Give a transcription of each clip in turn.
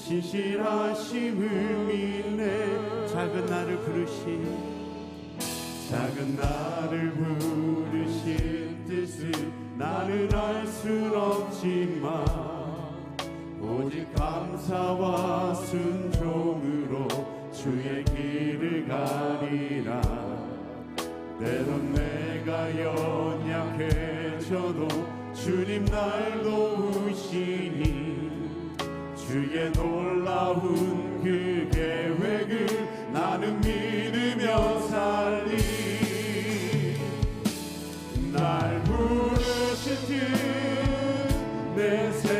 신실하심을 믿네. 작은 나를 부르신 작은 나를 부르신 뜻을 나는 알 순 없지만 오직 감사와 순종으로 주의 길을 가리라. 때론 내가 연약해져도 주님 날 도우시니 주의 놀라운 그 계획을 나는 믿으며 살리. 날 부르신 뜻내 생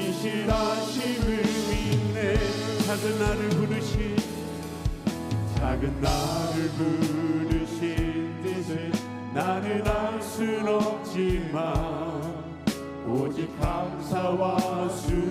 신실하심을 믿네. 작은 나를 부르신 작은 나를 부르신 뜻을 나는 알 순 없지만 오직 감사와 순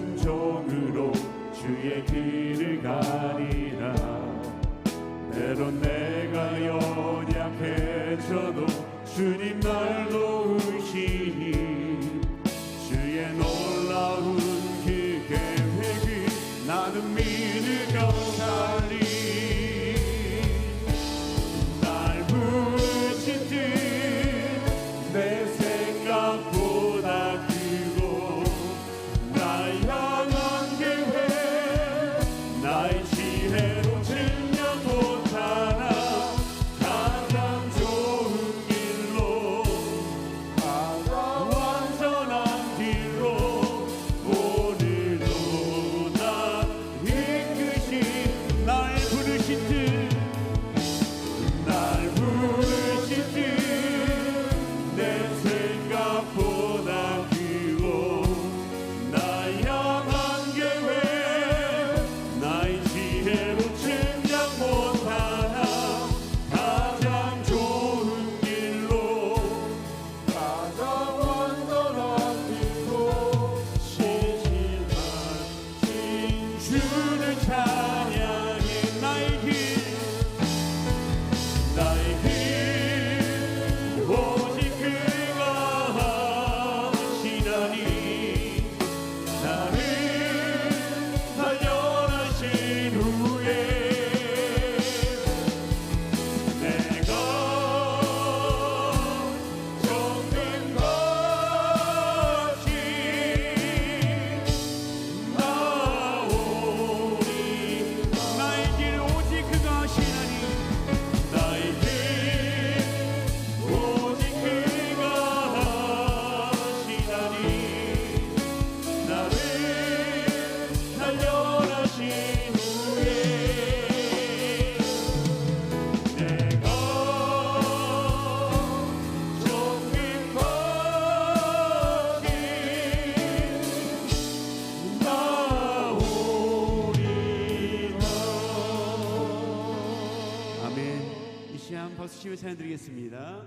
아멘 이 시간 박수 치며 찬양 드리겠습니다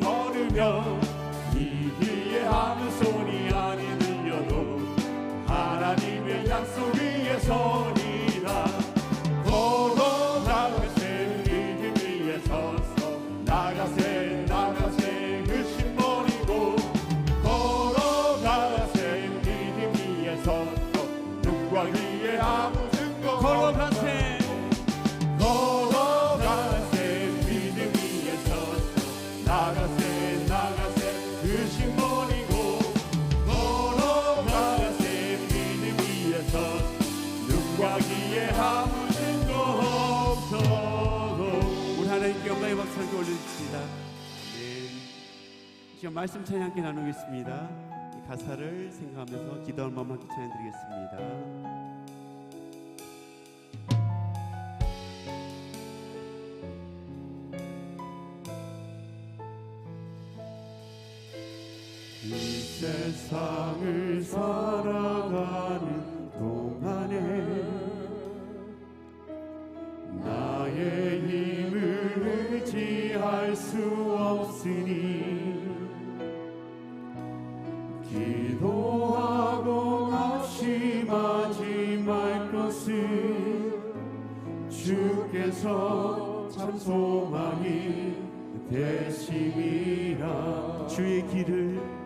걸으며 이 귀에 아무 소리 아니 들려도 하나님의 약속 위에 서 지금 말씀 찬양 함께 나누겠습니다. 이 가사를 생각하면서 기도할 마음 함께 찬양 드리겠습니다. 이 세상을 살아가는 동안에 나의 힘을 의지할 수 없으니 주께서 참 소망이 되심이라. 주의 길을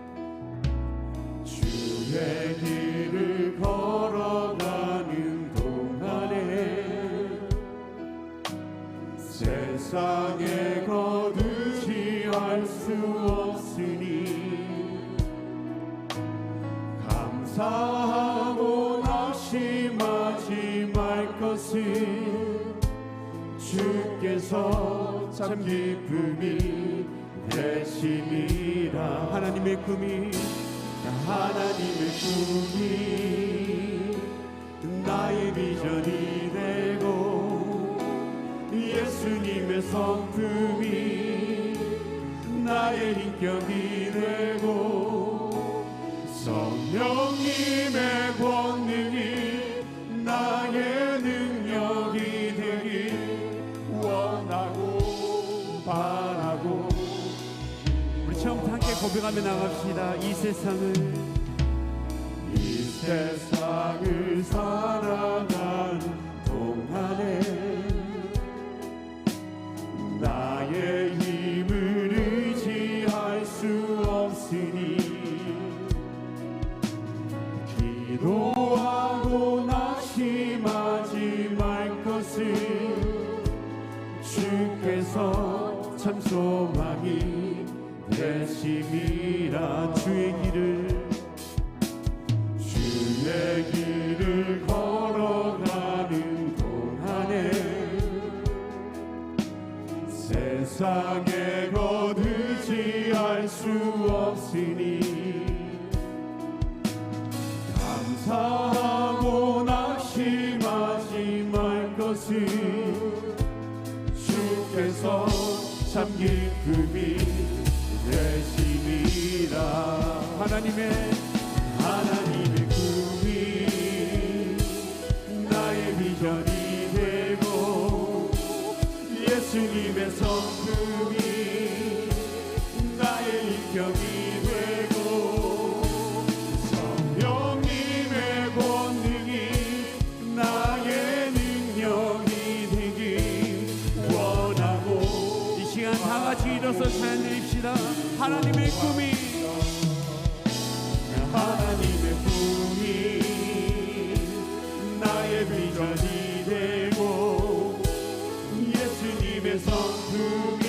주께서 참 기쁨이 되심이라. 하나님의 꿈이 하나님의 꿈이 나의 비전이 되고 예수님의 성품이 나의 인격이 되고 성령님의 권능이 고백하며 나갑시다. 이 세상을. 이 세상을 살아가는 기쁨이 되심이라. 하나님의 일어서 찬양 드립시다. 하나님의 꿈이. 하나님의 꿈이 나의 비전이 되고 예수님의 성품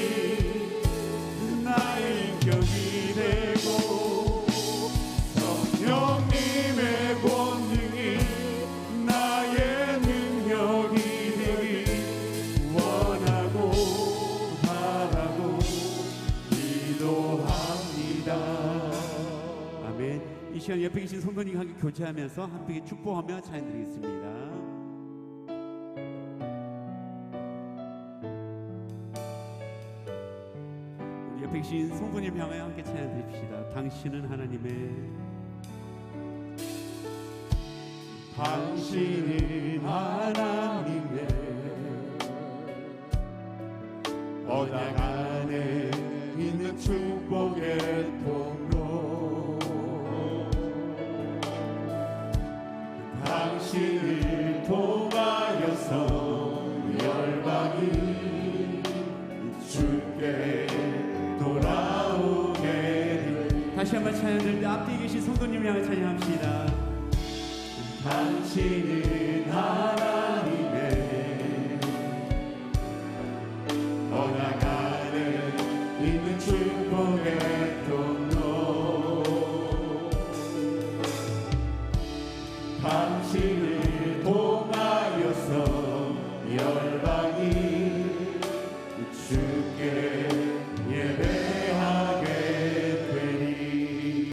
함께 교제하면서 함께 축복하며 찬양 드리겠습니다. 우리 옆에 계신 성도님 향하여 함께 찬양 드립시다. 당신은 하나님의 당신은 하나님의 언약 안에 있는 축복의 될 다시 한번 찬양 드릴 때 앞뒤에 계신 성도님 향해 찬양합시다. 당신은 하나